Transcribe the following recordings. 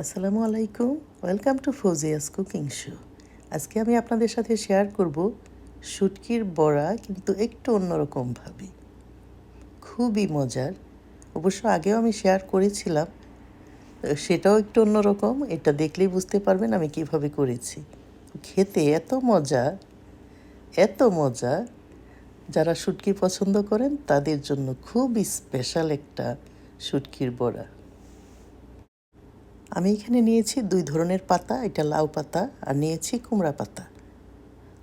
আসসালামু আলাইকুম। Welcome to Fauzia's cooking show আজকে আমি আপনাদের সাথে শেয়ার করব শুটকির বড়া, কিন্তু একটু অন্যরকমভাবে খুবই মজার। অবশ্য আগেও আমি শেয়ার করেছিলাম। সেটাও একটু অন্যরকম। এটা দেখলেই বুঝতে পারবেন আমি কীভাবে করেছি। খেতে এত মজা এত মজা যারা শুটকি পছন্দ করেন, তাদের জন্য খুবই স্পেশাল একটা শুটকির বড়া। আমি এখানে নিয়েছি দুই ধরনের পাতা, এটা লাউ পাতা, আর নিয়েছি কুমড়া পাতা।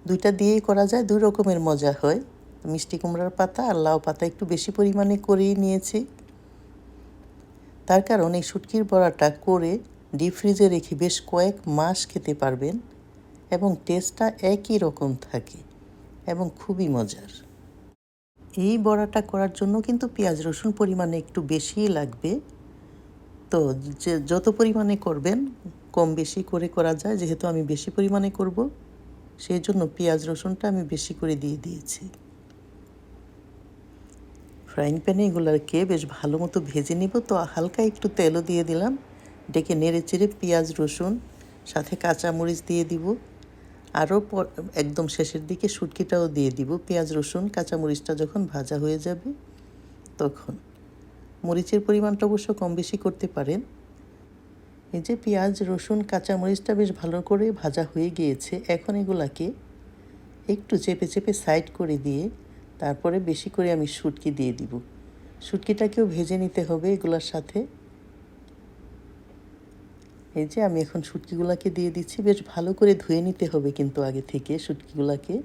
দুইটা দিয়েই করা যায়, দুই রকমের মজা হয়। মিষ্টি কুমড়ার পাতা আর লাউ পাতা একটু বেশি পরিমাণে করেই নিয়েছি। তার কারণ এই শুটকির বড়াটা করে ডিপ ফ্রিজে রেখে বেশ কয়েক মাস খেতে পারবেন এবং টেস্টটা একই রকম থাকে এবং খুবই মজার। এই বড়াটা করার জন্য কিন্তু পেঁয়াজ রসুন পরিমাণে একটু বেশিই লাগবে। তো যে যত পরিমাণে করবেন, কম বেশি করে করা যায়। যেহেতু আমি বেশি পরিমাণে করব, সেই জন্য পেঁয়াজ রসুনটা আমি বেশি করে দিয়ে দিয়েছি। ফ্রাইং প্যানে এগুলোকে বেশ ভালো মতো ভেজে নিব। তো হালকা একটু তেলও দিয়ে দিলাম। ডেকে নেড়ে চেড়ে পেঁয়াজ, রসুন, সাথে কাঁচামরিচ দিয়ে দিব। আরও একদম শেষের দিকে শুটকিটাও দিয়ে দিব। পেঁয়াজ, রসুন, কাঁচামরিচটা যখন ভাজা হয়ে যাবে, তখন। মরিচের পরিমাণটা অবশ্য কম বেশি করতে পারেন। এই যে পেঁয়াজ, রসুন কাঁচামরিচটা বেশ ভালো করে ভাজা হয়ে গিয়েছে। এখন এগুলাকে একটু চেপে চেপে সাইড করে দিয়ে তারপরে বেশি করে আমি শুটকি দিয়ে দিব। শুটকিটাকেও ভেজে নিতে হবে এগুলোর সাথে। এই যে আমি এখন শুটকিগুলাকে দিয়ে দিচ্ছি। বেশ ভালো করে ধুয়ে নিতে হবে কিন্তু আগে থেকে শুটকিগুলাকে।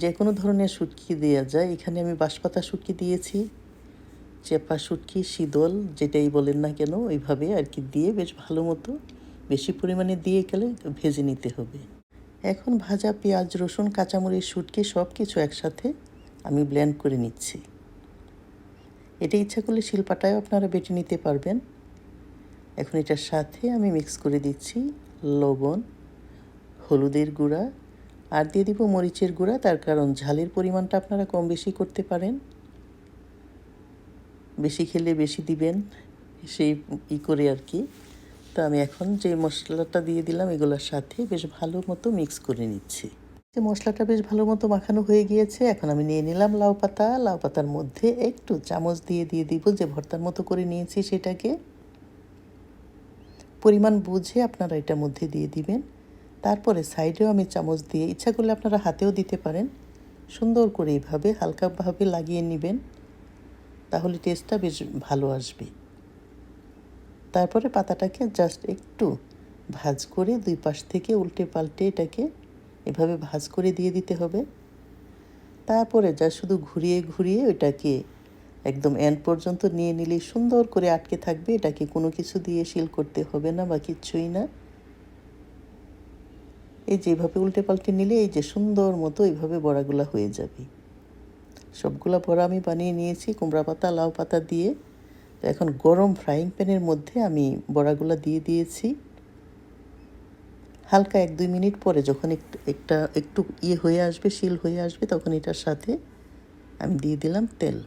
যে কোনো ধরনের শুটকি দেওয়া যায়। এখানে আমি বাঁশপাতা শুটকি দিয়েছি, চেপা শুটকি, শীতল, যেটাই বলেন না কেন, ওইভাবে আর কি দিয়ে বেশ ভালো মতো বেশি পরিমাণে দিয়ে গেলে ভেজে নিতে হবে। এখন ভাজা পেঁয়াজ, রসুন, কাঁচামরিচ, শুটকি সব কিছু একসাথে আমি ব্লেন্ড করে নিচ্ছি। এটা ইচ্ছা করলে শিলপাটায়ও আপনারা বেটে নিতে পারবেন। এখন এটার সাথে আমি মিক্স করে দিচ্ছি লবণ, হলুদের গুঁড়া আর দিয়ে দিব মরিচের গুঁড়া, তার কারণ ঝালের পরিমাণটা আপনারা কম বেশি করতে পারেন। বেশি খেলে বেশি দিবেন সেই ই করে আর কি। তো আমি এখন যে মশলাটা দিয়ে দিলাম এগুলোর সাথে বেশ ভালো মতো মিক্স করে নিচ্ছি। যে মশলাটা বেশ ভালো মতো মাখানো হয়ে গিয়েছে, এখন আমি নিয়ে নিলাম লাউ পাতা। লাউ পাতার মধ্যে একটু চামচ দিয়ে দিয়ে দিব যে ভর্তার মতো করে নিয়েছি সেটাকে। পরিমাণ বুঝে আপনারা এটার মধ্যে দিয়ে দিবেন। তারপরে সাইডেও আমি চামচ দিয়ে ইচ্ছা করলে আপনারা হাতেও দিতে পারেন। সুন্দর করে এইভাবে হালকাভাবে লাগিয়ে নেবেন, তাহলে টেস্টটা বেশ ভালো আসবে। তারপরে পাতাটাকে জাস্ট একটু ভাজ করে দুই পাশ থেকে উল্টে পাল্টে এটাকে এভাবে ভাজ করে দিয়ে দিতে হবে। তারপরে যা শুধু ঘুরিয়ে ঘুরিয়ে ওইটাকে একদম এন্ড পর্যন্ত নিয়ে নিলেই সুন্দর করে আটকে থাকবে, এটাকে কোনো কিছু দিয়ে শিল করতে হবে না বা কিচ্ছুই না। এই যে যেভাবে উল্টে পাল্টে নিলে এই যে সুন্দর মতো এইভাবে বড়াগুলা হয়ে যাবে। সবগুলা বড়া আমি বানিয়ে নিয়েছি, কুমড়া পাতা, লাউ পাতা দিয়ে। তো এখন গরম ফ্রাইং প্যানের মধ্যে আমি বড়াগুলা দিয়ে দিয়েছি। হালকা এক দুই মিনিট পরে যখন একটু একটা, একটু ইয়ে হয়ে আসবে, শিল হয়ে আসবে, তখন এটার সাথে আমি দিয়ে দিলাম তেল।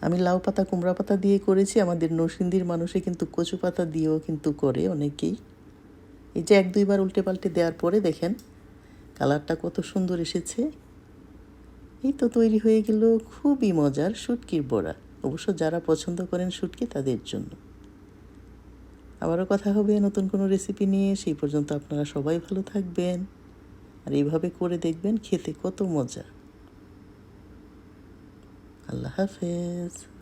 আমি লাউ পাতা, কুমড়া পাতা দিয়ে করেছি। আমাদের নরসিংদীর মানুষে কিন্তু কচু পাতা দিয়েও কিন্তু করে অনেকেই। এই যে এক, দুইবার উল্টে পাল্টে দেওয়ার পরে দেখেন কালারটা কত সুন্দর এসেছে। এই তো তৈরি হয়ে গেল খুবই মজার শুটকির বড়া। অবশ্য যারা পছন্দ করেন শুটকি তাদের জন্য। আবারও কথা হবে নতুন কোনো রেসিপি নিয়ে। সেই পর্যন্ত আপনারা সবাই ভালো থাকবেন আর এইভাবে করে দেখবেন খেতে কত মজা। আল্লাহ হাফেজ।